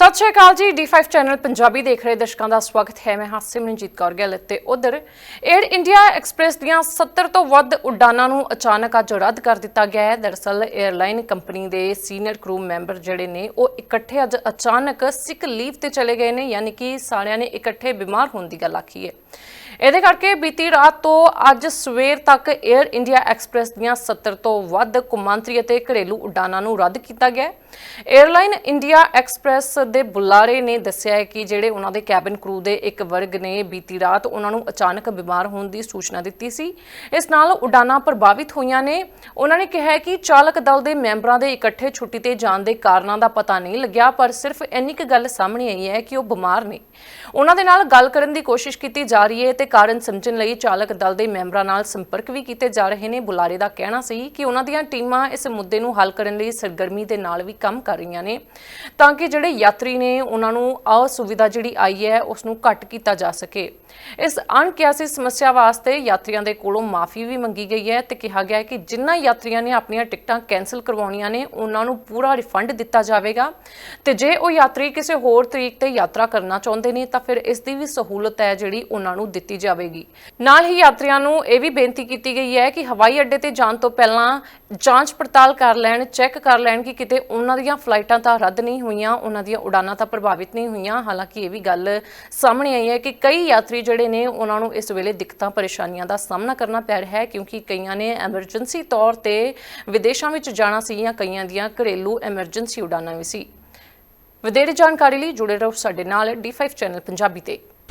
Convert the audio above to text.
ਸਤਿ ਸ਼੍ਰੀ ਅਕਾਲ ਜੀ। D5 channel Punjabi ਦੇਖ ਰਹੇ ਦਰਸ਼ਕਾਂ ਦਾ ਸਵਾਗਤ ਹੈ। ਮੈਂ ਹਾਂ ਸਿਮਰਨਜੀਤ ਕੌਰ ਗਿੱਲ ਤੇ ਉਧਰ 에ਅਰ ਇੰਡੀਆ ਐਕਸਪ੍ਰੈਸ ਦੀਆਂ 70 ਤੋਂ ਵੱਧ ਉਡਾਨਾਂ ਨੂੰ ਅਚਾਨਕ ਅੱਜ ਰੱਦ ਕਰ ਦਿੱਤਾ ਗਿਆ ਹੈ। ਦਰਅਸਲ 에ਅਰਲਾਈਨ ਕੰਪਨੀ ਦੇ ਸੀਨੀਅਰ ਕਰੂ ਮੈਂਬਰ ਜਿਹੜੇ ਨੇ, ਉਹ ਇਕੱਠੇ ਅੱਜ ਅਚਾਨਕ ਸਿਕ ਲੀਵ ਤੇ ਚਲੇ ਗਏ ਨੇ, ਯਾਨੀ ਕਿ ਸਾਰਿਆਂ ਨੇ ਇਕੱਠੇ ਬਿਮਾਰ ਹੋਣ ਦੀ ਗੱਲ ਆਖੀ ਹੈ। ਇਹਦੇ ਕਰਕੇ ਬੀਤੀ ਰਾਤ ਤੋਂ ਅੱਜ ਸਵੇਰ ਤੱਕ 에ਅਰ ਇੰਡੀਆ ਐਕਸਪ੍ਰੈਸ ਦੀਆਂ 70 ਤੋਂ ਵੱਧ ਕੌਮਾਂਤਰੀ ਅਤੇ ਘਰੇਲੂ ਉਡਾਨਾਂ ਨੂੰ ਰੱਦ ਕੀਤਾ ਗਿਆ ਹੈ। 에ਅਰਲਾਈਨ ਇੰਡੀਆ ਐਕਸਪ੍ਰੈਸ ਦੇ ਬੁਲਾਰੇ ਨੇ ਦੱਸਿਆ ਹੈ ਕਿ ਜਿਹੜੇ ਉਹਨਾਂ ਦੇ ਕੈਬਨ ਕਰੂ ਦੇ ਇੱਕ ਵਰਗ ਨੇ ਬੀਤੀ ਰਾਤ ਉਹਨਾਂ ਨੂੰ ਅਚਾਨਕ ਬਿਮਾਰ ਹੋਣ ਦੀ ਸੂਚਨਾ ਦਿੱਤੀ ਸੀ। ਇਸ ਨਾਲ ਉਡਾਨਾਂ ਪ੍ਰਭਾਵਿਤ ਹੋਈਆਂ ਨੇ। ਉਹਨਾਂ ਨੇ ਕਿਹਾ ਕਿ ਚਾਲਕ ਦਲ ਦੇ ਮੈਂਬਰਾਂ ਦੇ ਇਕੱਠੇ ਛੁੱਟੀ ਤੇ ਜਾਣ ਦੇ ਕਾਰਨਾਂ ਦਾ ਪਤਾ ਨਹੀਂ ਲੱਗਿਆ, ਪਰ ਸਿਰਫ ਇੰਨੀ ਕੁ ਗੱਲ ਸਾਹਮਣੇ ਆਈ ਹੈ ਕਿ ਉਹ ਬਿਮਾਰ ਨੇ। ਉਹਨਾਂ ਦੇ ਨਾਲ ਗੱਲ ਕਰਨ ਦੀ ਕੋਸ਼ਿਸ਼ ਕੀਤੀ ਜਾ ਰਹੀ ਹੈ ਤੇ ਕਾਰਨ ਸਮਝਣ ਲਈ ਚਾਲਕ ਦਲ ਦੇ ਮੈਂਬਰਾਂ ਨਾਲ ਸੰਪਰਕ ਵੀ ਕੀਤੇ ਜਾ ਰਹੇ ਨੇ। ਬੁਲਾਰੇ ਦਾ ਕਹਿਣਾ ਸੀ ਕਿ ਉਹਨਾਂ ਦੀਆਂ ਟੀਮਾਂ ਇਸ ਮੁੱਦੇ ਨੂੰ ਹੱਲ ਕਰਨ ਲਈ ਸਰਗਰਮੀ ਦੇ ਨਾਲ ਵੀ ਕੰਮ ਕਰ ਰਹੀਆਂ ਨੇ। ਤਾਂ ਕਿ ਜਿਹੜੇ ਯਾਤਰੀ ਨੇ ਉਹਨਾਂ ਨੂੰ ਅਸੁਵਿਧਾ ਜਿਹੜੀ ਆਈ ਹੈ ਉਸ ਨੂੰ ਘੱਟ ਕੀਤਾ ਜਾ ਸਕੇ। ਇਸ ਅਣਕਿਆਸੀ ਸਮੱਸਿਆ ਵਾਸਤੇ ਯਾਤਰੀਆਂ ਦੇ ਕੋਲੋਂ ਮਾਫੀ ਵੀ ਮੰਗੀ ਗਈ ਹੈ ਤੇ ਕਿਹਾ ਗਿਆ ਹੈ ਕਿ ਜਿਨ੍ਹਾਂ ਯਾਤਰੀਆਂ ਨੇ ਆਪਣੀਆਂ ਟਿਕਟਾਂ ਕੈਨਸਲ ਕਰਵਾਉਣੀਆਂ ਨੇ, ਉਹਨਾਂ ਨੂੰ ਪੂਰਾ ਰਿਫੰਡ ਦਿੱਤਾ ਜਾਵੇਗਾ। ਤੇ ਜੇ ਉਹ ਯਾਤਰੀ ਕਿਸੇ ਹੋਰ ਤਰੀਕ ਤੇ ਯਾਤਰਾ ਕਰਨਾ ਚਾਹੁੰਦੇ ਨੇ, ਤਾਂ ਫਿਰ ਇਸ ਦੀ ਵੀ ਸਹੂਲਤ ਹੈ ਜਿਹੜੀ ਉਹਨਾਂ ਨੂੰ ਦਿੱਤੀ ਜਾਵੇਗੀ। ਨਾਲ ਹੀ ਯਾਤਰੀਆਂ ਨੂੰ ਇਹ ਵੀ ਬੇਨਤੀ ਕੀਤੀ ਗਈ ਹੈ ਕਿ ਹਵਾਈ ਅੱਡੇ ਤੇ ਜਾਣ ਤੋਂ ਪਹਿਲਾਂ ਜਾਂਚ ਪੜਤਾਲ ਕਰ ਲੈਣ, ਚੈੱਕ ਕਰ ਲੈਣ ਕਿ ਕਿਤੇ ਉਹਨਾਂ ਦੀਆਂ ਫਲਾਈਟਾਂ ਤਾਂ ਰੱਦ ਨਹੀਂ ਹੋਈਆਂ, ਉਹਨਾਂ ਦੀਆਂ ਉਡਾਨਾਂ ਤਾਂ ਪ੍ਰਭਾਵਿਤ ਨਹੀਂ ਹੋਈਆਂ। ਹਾਲਾਂਕਿ ਇਹ ਵੀ ਗੱਲ ਸਾਹਮਣੇ ਆਈ ਹੈ ਕਿ ਕਈ ਯਾਤਰੀ ਜਿਹੜੇ ਨੇ, ਉਹਨਾਂ ਨੂੰ ਇਸ ਵੇਲੇ ਦਿੱਕਤਾਂ, ਪਰੇਸ਼ਾਨੀਆਂ ਦਾ ਸਾਹਮਣਾ ਕਰਨਾ ਪੈ ਰਿਹਾ ਹੈ ਕਿਉਂਕਿ ਕਈਆਂ ਨੇ ਐਮਰਜੈਂਸੀ ਤੌਰ ਤੇ ਵਿਦੇਸ਼ਾਂ ਵਿੱਚ ਜਾਣਾ ਸੀ ਜਾਂ ਕਈਆਂ ਦੀਆਂ ਘਰੇਲੂ ਐਮਰਜੈਂਸੀ ਉਡਾਨਾਂ ਵੀ ਸੀ। ਵਧੇਰੇ ਜਾਣਕਾਰੀ ਲਈ ਜੁੜੇ ਰਹੋ ਸਾਡੇ ਨਾਲ D5 ਚੈਨਲ ਪੰਜਾਬੀ ਤੇ।